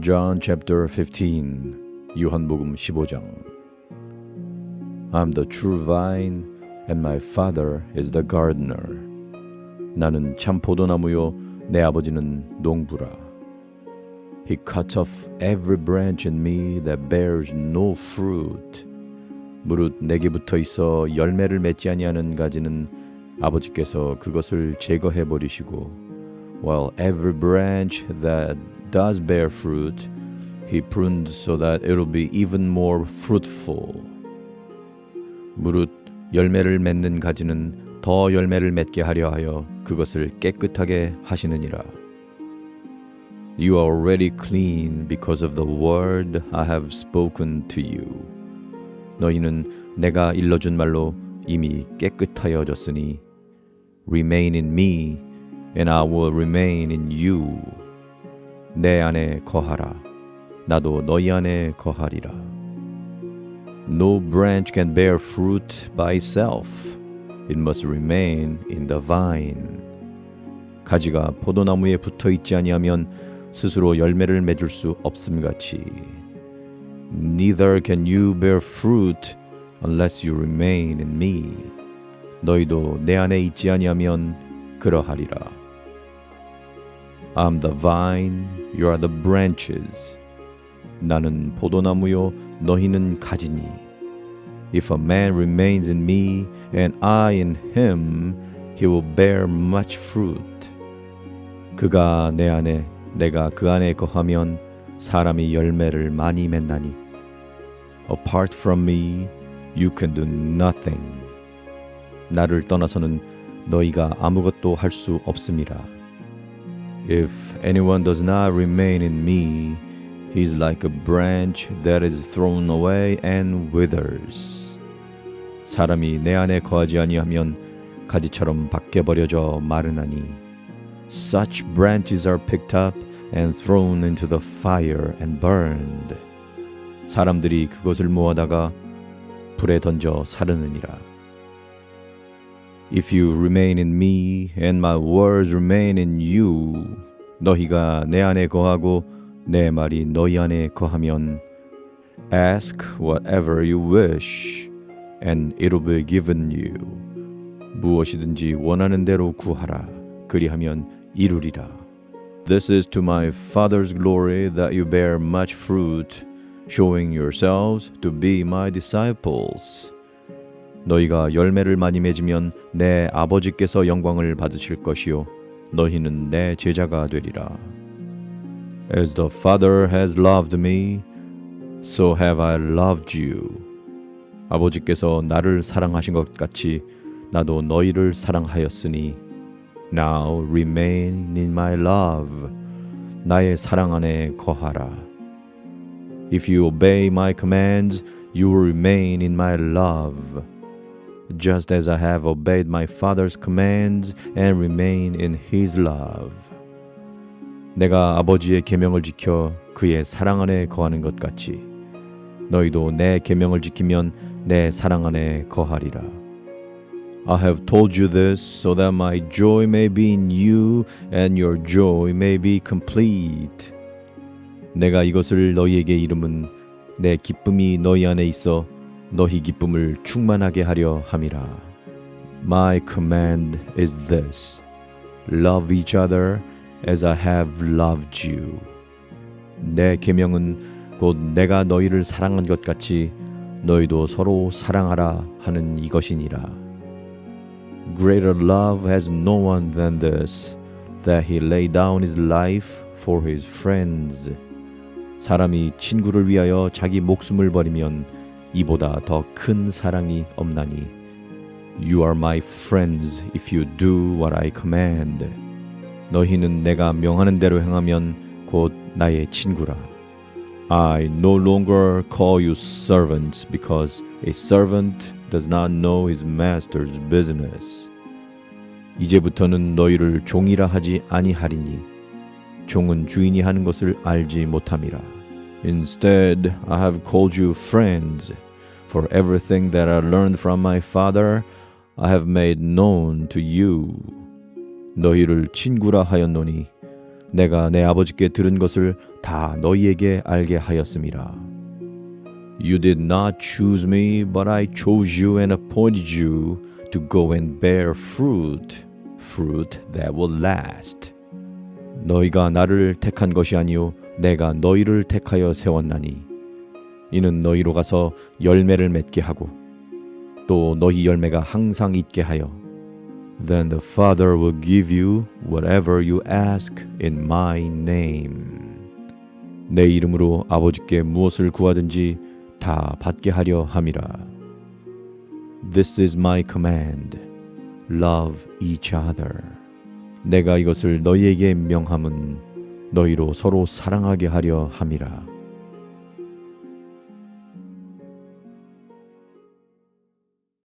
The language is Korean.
John chapter 15 요한복음 15장 I'm the true vine and my father is the gardener 나는 참 포도나무요 내 아버지는 농부라 He cuts off every branch in me that bears no fruit 무릇 내게 붙어 있어 열매를 맺지 아니하는 가지는 아버지께서 그것을 제거해 버리시고 while every branch that does bear fruit he prunes so that it'll be even more fruitful 무릇 열매를 맺는 가지는 더 열매를 맺게 하려 하여 그것을 깨끗하게 하시느니라 You are already clean because of the word I have spoken to you 너희는 내가 일러준 말로 이미 깨끗하여졌으니 Remain in me and I will remain in you 내 안에 거하라 나도 너희 안에 거하리라 No branch can bear fruit by itself it must remain in the vine 가지가 포도나무에 붙어 있지 아니하면 스스로 열매를 맺을 수 없음 같이 Neither can you bear fruit unless you remain in me. 너희도 내 안에 있지 아니하면 그러하리라. I'm the vine, you are the branches. 나는 포도나무요, 너희는 가지니. If a man remains in me and I in him, he will bear much fruit. 그가 내 안에, 내가 그 안에 거하면 사람이 열매를 많이 맺나니. Apart from me, you can do nothing. 나를 떠나서는 너희가 아무것도 할 수 없음이라. If anyone does not remain in me, he is like a branch that is thrown away and withers. 사람이 내 안에 거하지 아니하면 가지처럼 밖에 버려져 마르나니. Such branches are picked up and thrown into the fire and burned. 사람들이 그것을 모아다가 불에 던져 사르느니라. If you remain in me and my words remain in you, 너희가 내 안에 거하고 내 말이 너희 안에 거하면 ask whatever you wish and it'll be given you. 무엇이든지 원하는 대로 구하라. 그리하면 이루리라. This is to my Father's glory that you bear much fruit, showing yourselves to be my disciples. 너희가 열매를 많이 맺으면 내 아버지께서 영광을 받으실 것이요 너희는 내 제자가 되리라. As the Father has loved me, so have I loved you. 아버지께서 나를 사랑하신 것 같이 나도 너희를 사랑하였으니 now remain in my love. 나의 사랑 안에 거하라. If you obey my commands, you will remain in my love. Just as I have obeyed my Father's commands and remain in his love. 내가 아버지의 계명을 지켜 그의 사랑 안에 거하는 것 같이 너희도 내 계명을 지키면 내 사랑 안에 거하리라. I have told you this so that my joy may be in you and your joy may be complete. 내가 이것을 너희에게 이름은 내 기쁨이 너희 안에 있어 너희 기쁨을 충만하게 하려 함이라. My command is this: love each other as I have loved you. 내 계명은 곧 내가 너희를 사랑한 것 같이 너희도 서로 사랑하라 하는 이것이니라. Greater love has no one than this, that he lay down his life for his friends. 사람이 친구를 위하여 자기 목숨을 버리면 이보다 더 큰 사랑이 없나니. You are my friends if you do what I command. 너희는 내가 명하는 대로 행하면 곧 나의 친구라. I no longer call you servants because a servant does not know his master's business. 이제부터는 너희를 종이라 하지 아니하리니 종은 주인이 하는 것을 알지 못함이라. Instead, I have called you friends, for everything that I learned from my father I have made known to you. 너희를 친구라 하였노니 내가 내 아버지께 들은 것을 다 너희에게 알게 하였음이라. You did not choose me, but I chose you and appointed you to go and bear fruit, fruit that will last. 너희가 나를 택한 것이 아니요 내가 너희를 택하여 세웠나니 이는 너희로 가서 열매를 맺게 하고 또 너희 열매가 항상 있게 하여 then the Father will give you whatever you ask in my name. 내 이름으로 아버지께 무엇을 구하든지 다 받게 하려 함이라. This is my command. Love each other. 내가 이것을 너희에게 명함은 너희로 서로 사랑하게 하려 함이라.